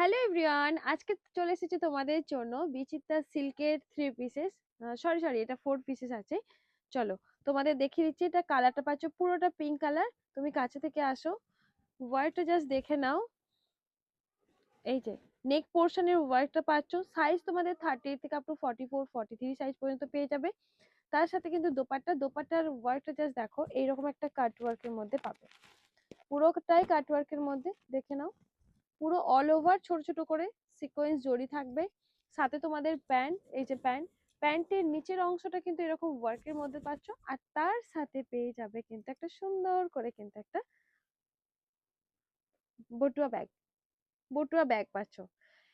Hello everyone, আজকে চলে এসেছি তোমাদের জন্য বিচিত্রা সিল্কের থ্রি পিসেস সরি সরি এটা ফোর পিসেস আছে। চলো, তোমাদের দেখিয়ে দিচ্ছি, এটা কালারটা পাচ্ছ পুরোটা পিঙ্ক কালার তুমি কাছে থেকে আসো ওয়ার্কটা জাস্ট দেখে নাও। এই যে নেক পোর্শনের ওয়ার্কটা পাচ্ছ সাইজ তোমাদের থার্টি থেকে up to forty four forty three size পর্যন্ত পেয়ে যাবে। তার সাথে কিন্তু দোপাট্টা, দোপাট্টার ওয়ার্কটা জাস্ট দেখো, এইরকম একটা কাট ওয়ার্কের মধ্যে পাবে। পুরোটাই কাট ওয়ার্কের মধ্যে, দেখে নাও। পুরো অল ওভার ছোট ছোট করে সিকোয়েন্স জড়ি থাকবে। সাথে তোমাদের প্যান্ট এই যে প্যান্ট প্যান্টের নিচের অংশটা কিন্তু এরকম ওয়ার্কের মধ্যে পাচ্ছ। আর তার সাথে পেয়ে যাবে কিন্তু একটা সুন্দর করে কিন্তু একটা বটুয়া ব্যাগ বটুয়া ব্যাগ পাচ্ছ।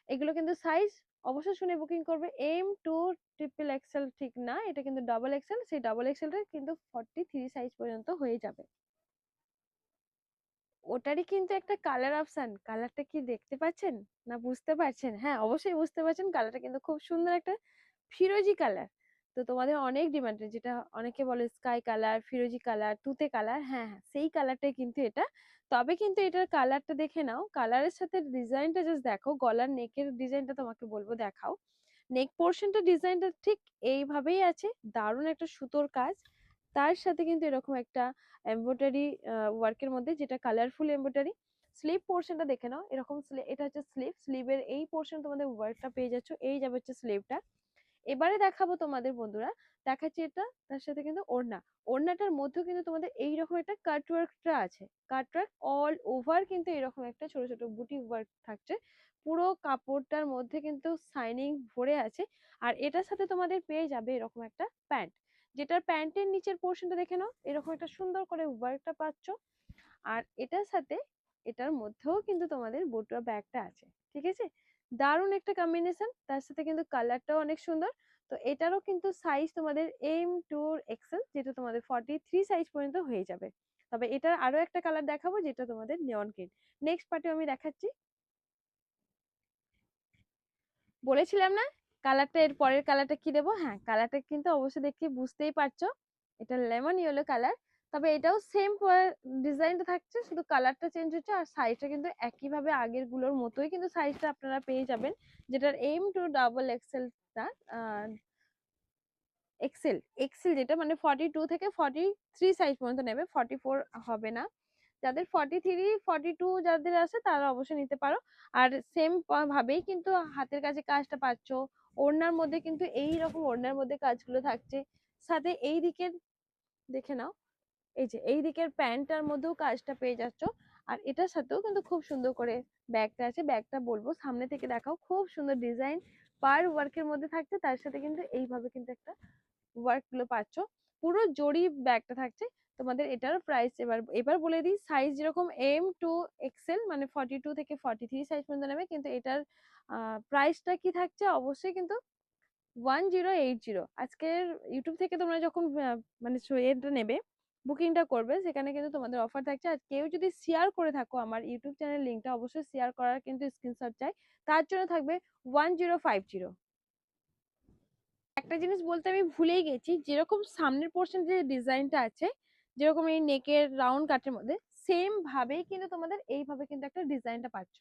এগুলো কিন্তু সাইজ অবশ্যই শুনে বুকিং করবে এম টু ট্রিপল এক্সেল ঠিক না, এটা কিন্তু ডাবল এক্সেল সেই ডাবল এক্সেলটা কিন্তু ফর্টি থ্রি সাইজ পর্যন্ত হয়ে যাবে। ওটারই কিন্তু একটা কালার অপশন কালারটা কি দেখতে পাচ্ছেন? না বুঝতে পারছেন? হ্যাঁ অবশ্যই বুঝতে পারছেন কালারটা কিন্তু খুব সুন্দর একটা ফিরোজি কালার তো তোমাদের অনেক ডিমান্ডেড যেটা অনেকে বলে স্কাই কালার ফিরোজি কালার তুতে কালার হ্যাঁ হ্যাঁ সেই কালারটাই কিন্তু এটা। তবে কিন্তু এটার কালারটা দেখে নাও। কালারের সাথে ডিজাইনটা জাস্ট দেখো। গলার নেকের ডিজাইনটা তোমাকে বলব দেখাও। নেক পোর্শনটা ডিজাইনটা ঠিক এইভাবেই আছে। দারুণ একটা সুতোর কাজ। তার সাথে কিন্তু এরকম একটা এমব্রয়ডারি ওয়ার্কের মধ্যে যেটা কালারফুল এমব্রয়ডারি স্লিভ পোর্শনটা দেখে নাও। এরকম এটা হচ্ছে স্লিভ স্লিভের এই পোর্শন তোমাদের ওয়ার্কটা পেয়ে যাচ্ছ, এই যাবে হচ্ছে স্লিভটা এবারে দেখাবো তোমাদের বন্ধুরা, দেখাচ্ছি এটা, তার সাথে কিন্তু ওড়না। ওড়নাটার মধ্যেও কিন্তু তোমাদের এইরকম একটা কাট ওয়ার্কটা আছে। কাট ওয়ার্ক অল ওভার কিন্তু এরকম একটা ছোট ছোট বুটি ওয়ার্ক থাকছে। পুরো কাপড়টার মধ্যে কিন্তু শাইনিং ভরে আছে। আর এটার সাথে তোমাদের পেয়ে যাবে এরকম একটা প্যান্ট যেটার প্যান্টের নিচের পোর্শনটা দেখে নাও, এরকম একটা সুন্দর করে ওয়ার্কটা পাচ্ছ। আর এটার সাথে, এটার মধ্যেও কিন্তু তোমাদের বটুয়া ব্যাগটা আছে, ঠিক আছে? দারুণ একটা কম্বিনেশন তার সাথে কিন্তু কালারটাও অনেক সুন্দর। তো এটারও কিন্তু সাইজ তোমাদের এম টু এক্সেল যেটা তোমাদের ফর্টি থ্রি সাইজ পর্যন্ত হয়ে যাবে। তবে এটার আরও একটা কালার দেখাবো, যেটা তোমাদের নেওয়ান গ্রিন নেক্সট পার্টে আমি দেখাচ্ছি। বলেছিলাম না? কালারটা এর পরের কালারটা কি দেবো? হ্যাঁ কালারটা কিন্তু অবশ্যই দেখে বুঝতেই পারছ। এটা লেমন ইয়েলো কালার। তবে এটাও সেম ডিজাইনটা থাকছে, শুধু কালারটা চেঞ্জ হচ্ছে আর সাইজটা কিন্তু একইভাবে আগেরগুলোর মতোই কিন্তু সাইজটা আপনারা পেয়ে যাবেন। যেটার এম টু ডাবল এক্সেল এক্সেলটা এক্সেল এক্সেল যেটা মানে ফর্টি টু থেকে ফর্টি থ্রি সাইজ পর্যন্ত নেবে ফর্টি ফোর হবে না। যাদের ফর্টি থ্রি ফর্টি টু যাদের আছে তারা অবশ্যই নিতে পারো। আর সেম ভাবেই কিন্তু হাতের কাছে কাজটা পাচ্ছ ওড়নার মধ্যে কিন্তু এই রকম ওড়নার মধ্যে কাজগুলো থাকছে। সাথে এই দিকের, দেখে নাও, এই যে এই দিকের প্যান্টটার মধ্যেও কাজটা পেয়ে যাচ্ছ। আর এটার সাথেও কিন্তু খুব সুন্দর করে ব্যাগটা আছে। ব্যাগটা বলব, সামনে থেকে দেখাও, খুব সুন্দর ডিজাইন পার ওয়ার্কের মধ্যে থাকছে। তার সাথে কিন্তু এইভাবে কিন্তু একটা ওয়ার্কগুলো পাচ্ছ। পুরো জরি ব্যাগটা থাকছে। তোমাদের এটার প্রাইস এবার এবার বলে দিই সাইজ যেরকম এম টু এক্সেল মানে ফর্টি টু থেকে ফর্টি থ্রি সাইজ পর্যন্ত নেবে। কিন্তু এটার প্রাইসটা কি থাকছে? অবশ্যই কিন্তু ওয়ান জিরো এইট জিরো আজকের ইউটিউব থেকে তোমরা যখন মানে এটা নেবে বুকিংটা করবে, সেখানে কিন্তু তোমাদের অফার থাকছে। আর কেউ যদি শেয়ার করে থাকো আমার ইউটিউব চ্যানেল লিঙ্কটা অবশ্যই শেয়ার করার কিন্তু স্ক্রিনশট চাই। তার জন্য থাকবে ওয়ান জিরো ফাইভ জিরো একটা জিনিস বলতে আমি ভুলেই গেছি, যেরকম সামনের পোর্শন যে ডিজাইনটা আছে, যেরকম এই নেকের রাউন্ড কাটের মধ্যে সেম ভাবেই কিন্তু তোমাদের এইভাবে কিন্তু একটা ডিজাইনটা পাচ্ছ।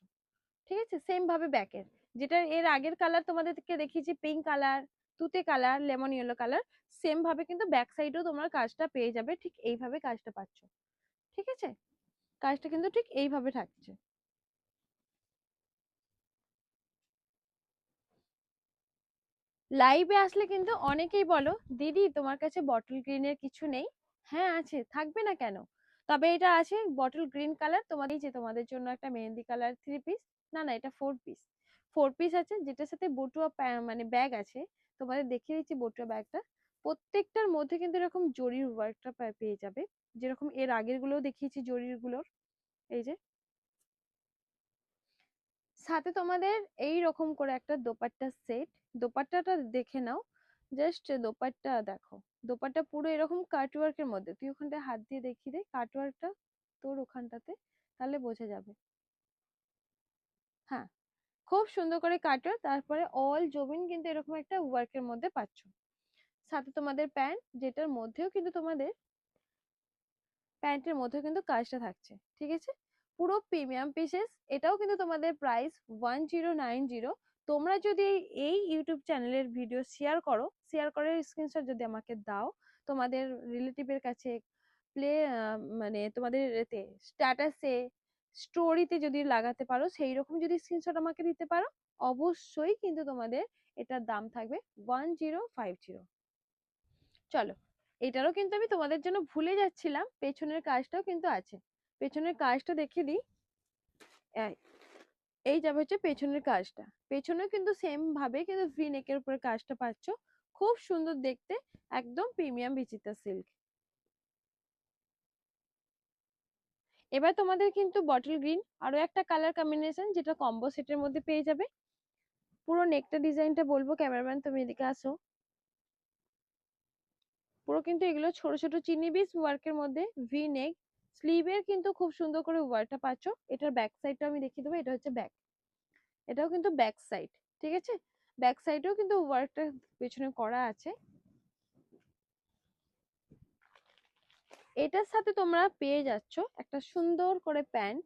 ঠিক আছে? সেম ভাবে ব্যাকের যেটা এর আগের কালার তোমাদেরকে দেখিয়েছি পিঙ্ক কালার তুতে colour lemon yellow colour same ভাবে কিন্তু ব্যাক সাইডেও তোমরা কাজটা পেয়ে যাবে, ঠিক এইভাবে কাজটা পাচ্ছ ঠিক আছে? কাজটা কিন্তু ঠিক এইভাবে থাকছে। লাইভে আসলে কিন্তু অনেকেই বলো, দিদি, তোমার কাছে বটল গ্রিনের কিছু নেই? হ্যাঁ আছে, থাকবে না কেন? তবে এটা আছে বটল গ্রিন কালার তোমাদের যে তোমাদের জন্য একটা মেহেন্দি কালার থ্রি পিস না না, এটা ফোর পিস ফোর পিস আছে, যেটার সাথে বটুয়া মানে ব্যাগ আছে। তোমাদের দেখিয়ে দিচ্ছি বটুয়া ব্যাগটা প্রত্যেকটার মধ্যে কিন্তু এরকম জরির ওয়ার্কটা পেয়ে যাবে। যেরকম এর আগের গুলোও দেখিয়েছি জরিরগুলোর এই যে। সাথে তোমাদের এই রকম করে একটা দোপাট্টা সেট দোপাট্টাটা দেখে নাও। জাস্ট দোপাট্টা দেখো। দোপাট্টা পুরো এরকম কাটওয়ার্কের মধ্যে। তুই ওখানটায় হাত দিয়ে দেখিয়ে দে। কাটওয়ার্কটা তোর ওখানটাতে। তাহলে বোঝা যাবে। হ্যাঁ খুব সুন্দর করে কাটো। তারপরে অল জমিন কিন্তু এরকম একটা ওয়ার্কের মধ্যে পাচ্ছ। সাথে তোমাদের প্যান্ট যেটার মধ্যেও কিন্তু তোমাদের প্যান্টের মধ্যেও কিন্তু কাজটা থাকছে, ঠিক আছে? পুরো প্রিমিয়াম পিসেস এটাও কিন্তু তোমাদের price one zero nine zero তোমরা যদি এই ইউটিউব চ্যানেলের ভিডিও শেয়ার করো শেয়ার করে স্ক্রিনশট যদি আমাকে দাও, তোমাদের রিলেটিভের কাছে প্লে মানে তোমাদের এতে স্ট্যাটাসে স্টোরিতে যদি লাগাতে পারো সেই রকম যদি স্ক্রিনশট আমাকে দিতে পারো, অবশ্যই কিন্তু তোমাদের এটার দাম থাকবে ওয়ান জিরো ফাইভ জিরো চলো, এটারও কিন্তু আমি তোমাদের জন্য ভুলে যাচ্ছিলাম, পেছনের কাজটাও কিন্তু আছে। পেছনের কাজটা দেখে দিই। এই- যাবে হচ্ছে পেছনের কাজটা। পেছনেও কিন্তু সেম ভাবে কিন্তু ভি নেকের উপরে কাজটা পাচ্ছ। খুব সুন্দর দেখতে, একদম প্রিমিয়াম বিচিত্রা সিল্ক এবার তোমাদের কিন্তু বটল গ্রিন আরও একটা কালার কম্বিনেশন যেটা কম্বো সেটের মধ্যে পেয়ে যাবে। পুরো নেকটা ডিজাইনটা বলব ক্যামেরাম্যান তুমি এদিকে আসো। পুরো কিন্তু এগুলো ছোট ছোট চিনি বিস ওয়ার্কের মধ্যে ভি নেক স্লিভের কিন্তু খুব সুন্দর করে ওয়ার্কটা পাচ্ছ। এটার ব্যাক সাইডটা আমি দেখিয়ে দেবো, এটা হচ্ছে ব্যাক এটাও কিন্তু ব্যাক সাইড ঠিক আছে? ব্যাক সাইডেও কিন্তু ওয়ার্কটা পেছনে করা আছে। এটার সাথে তোমরা পেয়ে যাচ্ছ একটা সুন্দর করে প্যান্ট,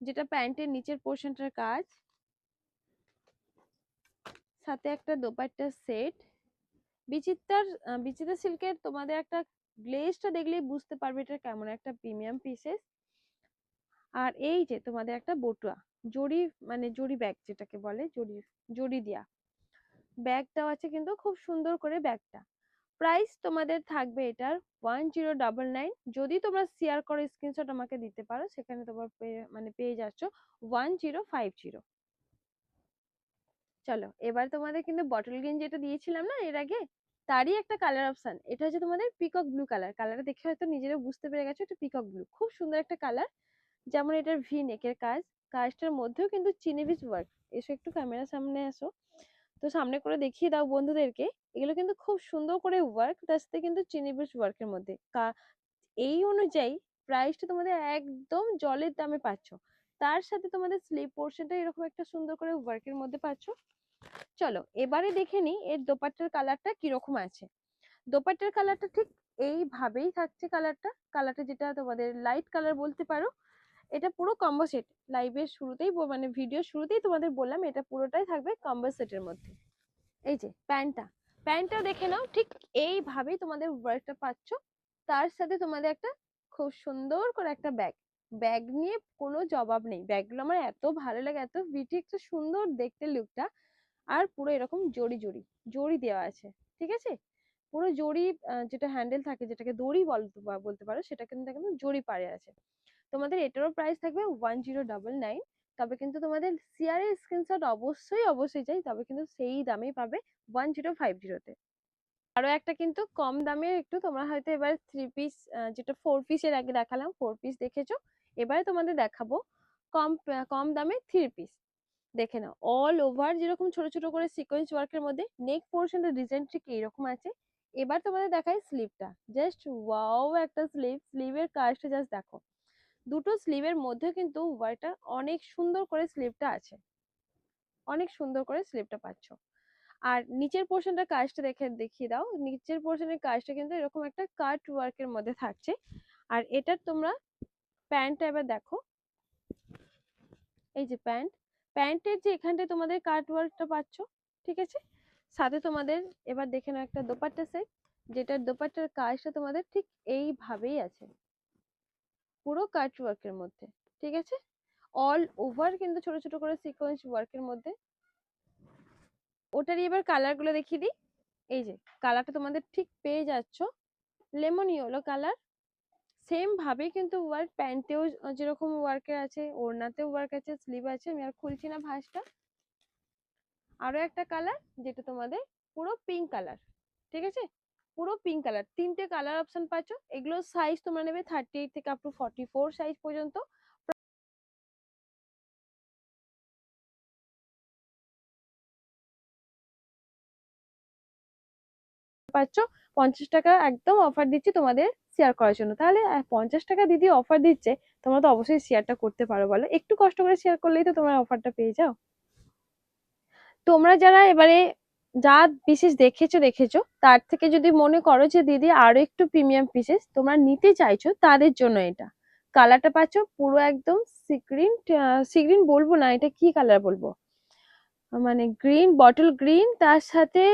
যেটা প্যান্টের নিচের পোর্শনটার কাজ। সাথে একটা দোপাট্টার সেট। বিচিত্রার বিচিত্রা সিল্কের তোমাদের একটা গ্লেজটা দেখলেই বুঝতে পারবে এটা কেমন একটা প্রিমিয়াম পিসেস। আর এই যে তোমাদের একটা বটুয়া জরি মানে জরি ব্যাগ যেটাকে বলে জরি জরি দেয়া। ব্যাগটাও আছে কিন্তু খুব সুন্দর করে ব্যাগটা। প্রাইস তোমাদের থাকবে এটার ওয়ান জিরো ডাবল নাইন। যদি তোমরা শেয়ার করো, স্ক্রিনশট আমাকে দিতে পারো, সেখানে তোমার মানে পেয়ে যাচ্ছ ওয়ান জিরো ফাইভ জিরো। চলো, এবার তোমাদের কিন্তু বটল গ্রিন যেটা দিয়েছিলাম না এর আগে, তারই একটা কালার অপশন এটা হচ্ছে তোমাদের পিকক ব্লু কালার কালারটা দেখে হয়তো নিজেরা বুঝতে পেরে গেছো, এটা পিকক ব্লু খুব সুন্দর একটা কালার যেমন এটার ভি নেকের কাজ। কাজটার মধ্যেও কিন্তু চিনিবিজ ওয়ার্ক এসো একটু ক্যামেরার সামনে আসো। তো সামনে করে দেখিয়ে দাও বন্ধুদেরকে। এগুলো কিন্তু খুব সুন্দর করে ওয়ার্ক তার সাথে কিন্তু চিনিবিজ ওয়ার্কের মধ্যে। এই অনুযায়ী প্রাইসটা তোমাদের একদম জলের দামে পাচ্ছ। তার সাথে তোমাদের স্লিপ পোর্শনটা এরকম একটা সুন্দর করে ওয়ার্কের মধ্যে পাচ্ছ। চলো, এবারে দেখে নিই এর দোপাট্টার কালারটা কীরকম আছে। দোপাট্টার কালারটা ঠিক এইভাবেই থাকছে কালারটা কালারটা যেটা তোমাদের লাইট কালার বলতে পারো। এটা পুরো কম্বো সেট লাইভের শুরুতেই মানে ভিডিও শুরুতেই তোমাদের বললাম এটা পুরোটাই থাকবে কম্বো সেটের মধ্যে। এই যে, প্যান্টটা। প্যান্টটা দেখে নাও, ঠিক এইভাবেই তোমাদের ওয়ার্কটা পাচ্ছ। তার সাথে তোমাদের একটা খুব সুন্দর করে একটা ব্যাগ ব্যাগ নিয়ে কোনো জবাব নেই। ব্যাগগুলো আমার এত ভালো লাগে, এত বিটি একটা সুন্দর দেখতে লুকটা আর পুরো এরকম জড়ি জড়ি জড়ি দেওয়া আছে, ঠিক আছে? পুরো জড়ি যেটা হ্যান্ডেল থাকে, যেটাকে দড়ি বলতে পারো, সেটা কিন্তু জড়ি পাড়ে আছে। তোমাদের এটারও প্রাইস থাকবে ওয়ান জিরো ডাবল নাইন তবে কিন্তু তোমাদের সিআরের স্ক্রিনশট অবশ্যই অবশ্যই চাই, তবে কিন্তু সেই দামেই পাবে ওয়ান জিরো ফাইভ জিরোতে আরও একটা কিন্তু কম দামে একটু তোমরা হয়তো এবার থ্রি পিস যেটা ফোর পিসের আগে দেখালাম ফোর পিস দেখেছ? এবারে তোমাদের দেখাবো কম কম দামে থ্রি পিস দেখে নাও অল ওভার যেরকম ছোট ছোট করে সিকোয়েন্স ওয়ার্কের মধ্যে নেক পোর্শনটা ডিজাইন ঠিক এইরকম আছে। এবার তোমাদের দেখাই স্লিভটা জাস্ট ওয়াও একটা স্লিভ স্লিভের কাজটা জাস্ট দেখো। দুটো স্লিভের মধ্যে কিন্তু ওয়ার্কটা অনেক সুন্দর করে স্লিভটা আছে। অনেক সুন্দর করে স্লিভটা পাচ্ছ। আর নিচের পোর্শনটা কাজটা দেখে, দেখিয়ে দাও। নিচের পোর্শনের কাজটা কিন্তু এরকম একটা কাট ওয়ার্কের মধ্যে থাকছে। আর এটার তোমরা প্যান্টটা এবার দেখো। এই যে প্যান্ট। প্যান্টের যে এখানটায় তোমাদের কাট ওয়ার্কটা পাচ্ছ, ঠিক আছে? সাথে তোমাদের এবার দেখে নাও একটা দোপাট্টা সেট যেটার দোপাট্টার কাজটা তোমাদের ঠিক এইভাবেই আছে। পুরো কাট ওয়ার্কের মধ্যে, ঠিক আছে? অল ওভার কিন্তু ছোট ছোট করে সিকোয়েন্স ওয়ার্কের মধ্যে। ওটারই এবার কালারগুলো দেখিয়ে দিই। এই যে কালারটা তোমাদের ঠিক পেয়ে যাচ্ছ। লেমন ইয়েলো কালার সেম ভাবে কিন্তু ওয়ার্ক প্যান্টেও যেরকম ওয়ার্কের আছে, ওড়নাতেও ওয়ার্ক আছে স্লিভ আছে, আমি আর খুলছি না ভাঁজটা। আরও একটা কালার যেটা তোমাদের পুরো পিঙ্ক কালার ঠিক আছে? পুরো পিঙ্ক কালার তিনটে কালার অপশন পাচ্ছ। এগুলো সাইজ তোমরা নেবে থার্টি এইট থেকে up to forty four size পর্যন্ত। পাচ্ছ। পঞ্চাশ টাকা একদম অফার দিচ্ছি তোমাদের শেয়ার করার জন্য। তাহলে পঞ্চাশ টাকা দিদি অফার দিচ্ছে, তোমরা তো অবশ্যই শেয়ারটা করতে পারো বলো। একটু কষ্ট করে শেয়ার করলেই তো তোমরা অফারটা পেয়ে যাও। তোমরা যারা এবারে যা পিসেস দেখেছ দেখেছ, তার থেকে যদি মনে করো যে, দিদি, আরও একটু প্রিমিয়াম পিসেস তোমরা নিতে চাইছো, তাদের জন্য এটা। কালারটা পাচ্ছ পুরো একদম সিগ্রিন সিগ্রিন বলব না, এটা কি কালার বলব? মানে গ্রিন বটল গ্রিন তার সাথে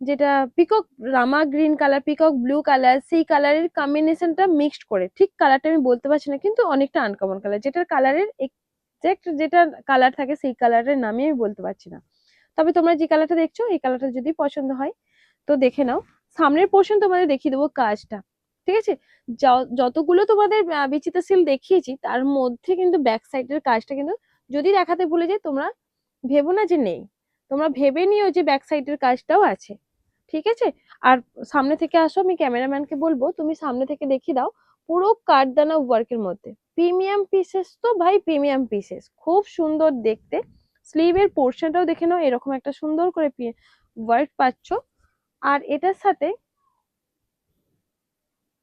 যেটা peacock rama green colour peacock blue colour সেই কালারের কম্বিনেশনটা মিক্সড করে। ঠিক কালারটা আমি বলতে পারছি না, কিন্তু অনেকটা আনকমন কালার যেটার কালারের এক্সাক্ট যেটা কালার থাকে, সেই কালারের নামই আমি বলতে পারছি না। তবে তোমরা যে কালারটা দেখছ এই কালারটা যদি পছন্দ হয় তো দেখে নাও। সামনের পোর্শন তোমাদের দেখিয়ে দেবো কাজটা ঠিক আছে? যতগুলো তোমাদের আহ, বিচিত্রা সিল দেখিয়েছি তার মধ্যে কিন্তু ব্যাক সাইডের কাজটা কিন্তু যদি দেখাতে ভুলে যাই তোমরা ভেবো না যে নেই। তোমরা ভেবে নিও যে ব্যাক সাইডের কাজটাও আছে ঠিক আছে? আর সামনে থেকে আসো আমি ক্যামেরাম্যানকে বলব তুমি সামনে থেকে দেখিয়ে দাও পুরো কাঠদানা ওয়ার্কের মধ্যে। প্রিমিয়াম পিসেস তো ভাই প্রিমিয়াম পিসেস খুব সুন্দর দেখতে। স্লিভের পোর্শনটাও দেখে নাও, এরকম একটা সুন্দর করে ওয়ার্ক পাচ্ছ। আর এটার সাথে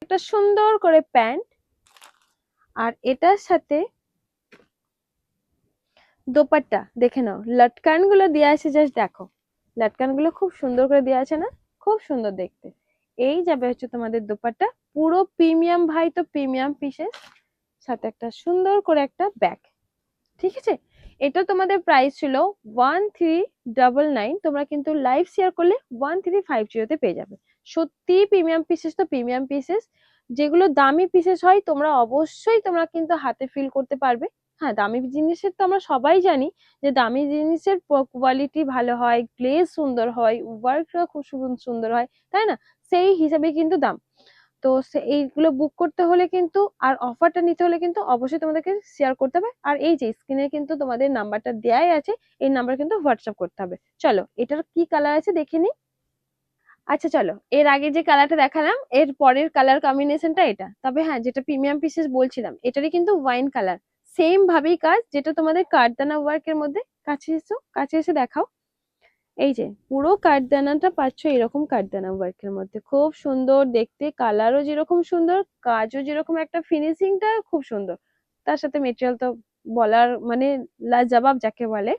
একটা সুন্দর করে প্যান্ট, আর এটার সাথে দোপাট্টা দেখে নাও। লটকানগুলো দেওয়া আছে জাস্ট দেখো। লটকানগুলো খুব সুন্দর করে দেওয়া আছে না? খুব সুন্দর দেখতে। এই যাবে হচ্ছে তোমাদের দোপাট্টা। পুরো প্রিমিয়াম ভাই তো প্রিমিয়াম পিসেস সাথে একটা সুন্দর করে একটা ব্যাগ ঠিক আছে? এটা তোমাদের প্রাইস ছিল ওয়ান থ্রি ডাবল নাইন তোমরা কিন্তু লাইভ শেয়ার করলে ওয়ান থ্রি ফাইভ জিরোতে পেয়ে যাবে। সত্যি প্রিমিয়াম পিসেস তো প্রিমিয়াম পিসেস যেগুলো দামি পিসেস হয়, তোমরা অবশ্যই তোমরা কিন্তু হাতে ফিল করতে পারবে। হ্যাঁ দামি জিনিসের তো আমরা সবাই জানি যে দামি জিনিসের কোয়ালিটি ভালো হয় গ্লেজ সুন্দর হয় ওয়ার্কটা খুব সুন- সুন্দর হয়, তাই না? সেই হিসাবে কিন্তু দাম। তো এইগুলো বুক করতে হলে কিন্তু আর অফারটা নিতে হলে কিন্তু অবশ্যই তোমাদেরকে শেয়ার করতে হবে। আর এই যে স্ক্রিনে কিন্তু তোমাদের নাম্বারটা দেয়াই আছে, এই নাম্বার কিন্তু হোয়াটসঅ্যাপ করতে হবে। চলো, এটার কি কালার আছে দেখে নিই আচ্ছা চলো, এর আগে যে কালারটা দেখালাম, এর পরের কালার কম্বিনেশনটা এটা। তবে হ্যাঁ যেটা প্রিমিয়াম পিসেস বলছিলাম, এটারই কিন্তু ওয়াইন কালার সেম ভাবেই কাজ যেটা তোমাদের কাঠদানা ওয়ার্কের মধ্যে, কাছে এসো, কাছে এসে দেখাও। এই যে, পুরো কাঠদানাটা পাচ্ছ এরকম কাঠদানা ওয়ার্কের মধ্যে। খুব সুন্দর দেখতে কালারও যেরকম সুন্দর, কাজও যেরকম একটা ফিনিশিংটা খুব সুন্দর। তার সাথে মেটেরিয়াল তো বলার মানে লাজবাব যাকে বলে।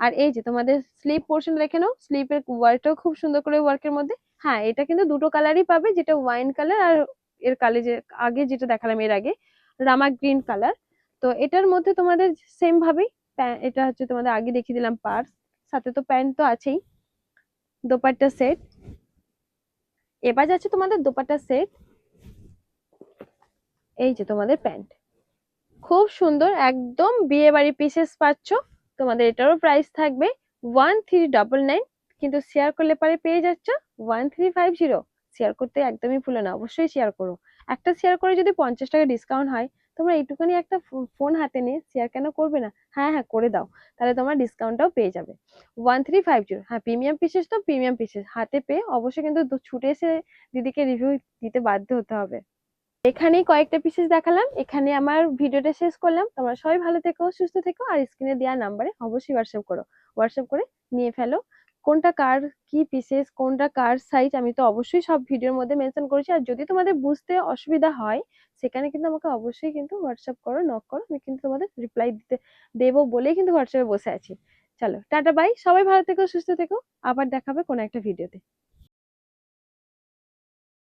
আর এই যে, তোমাদের স্লিপ পোর্শন দেখে নাও। স্লিপের ওয়ার্কটাও খুব সুন্দর করে ওয়ার্কের মধ্যে। হ্যাঁ এটা কিন্তু দুটো কালারই পাবে, যেটা ওয়াইন কালার আর এর কালে যে, আগে যেটা দেখালাম এর আগে রামা গ্রিন কালার তো এটার মধ্যে তোমাদের সেম ভাবেই, এটা হচ্ছে তোমাদের আগে দেখিয়ে দিলাম পার্স সাথে তো প্যান্ট তো আছেই। দোপাট্টা সেট। এবার যাচ্ছে তোমাদের দোপাট্টা সেট। এই যে তোমাদের প্যান্ট। খুব সুন্দর, একদম বিয়ে বাড়ি পিসেস পাচ্ছ। তোমাদের এটারও প্রাইস থাকবে ওয়ান থ্রি ডাবল নাইন কিন্তু শেয়ার করলে পরে পেয়ে যাচ্ছ one three five zero share করতে একদমই ভুলো না, অবশ্যই শেয়ার করো। একটা শেয়ার করে যদি পঞ্চাশ টাকা ডিসকাউন্ট হয় তোমরা এইটুকুনি একটা ফোন হাতে নিয়ে শেয়ার কেন করবে না? হ্যাঁ হ্যাঁ করে দাও। তাহলে তোমার ডিসকাউন্টটাও পেয়ে যাবে। ওয়ান থ্রি ফাইভ জিরো হ্যাঁ প্রিমিয়াম পিসেস তো প্রিমিয়াম পিসেস হাতে পেয়ে অবশ্যই কিন্তু ছুটে এসে দিদিকে রিভিউ দিতে বাধ্য হতে হবে। এখানেই কয়েকটা পিসেস দেখালাম। এখানে আমার ভিডিওটা শেষ করলাম। তোমরা সবাই ভালো থেকো, সুস্থ থেকো, আর স্ক্রিনে দেওয়া নাম্বারে অবশ্যই হোয়াটসঅ্যাপ করো। হোয়াটসঅ্যাপ করে নিয়ে ফেলো। কোনটা কার কি পিসেস কোনটা কার সাইজ আমি তো অবশ্যই সব ভিডিওর মধ্যে মেনশন করেছি। আর যদি তোমাদের বুঝতে অসুবিধা হয়, সেখানে কিন্তু আমাকে অবশ্যই কিন্তু হোয়াটসঅ্যাপ করো নক করো, আমি কিন্তু তোমাদের রিপ্লাই দিতে, দেবো বলেই কিন্তু হোয়াটসঅ্যাপে বসে আছি। চলো, টাটা বাই সবাই ভালো থেকো, সুস্থ থেকো। আবার দেখাবে কোনো একটা ভিডিওতে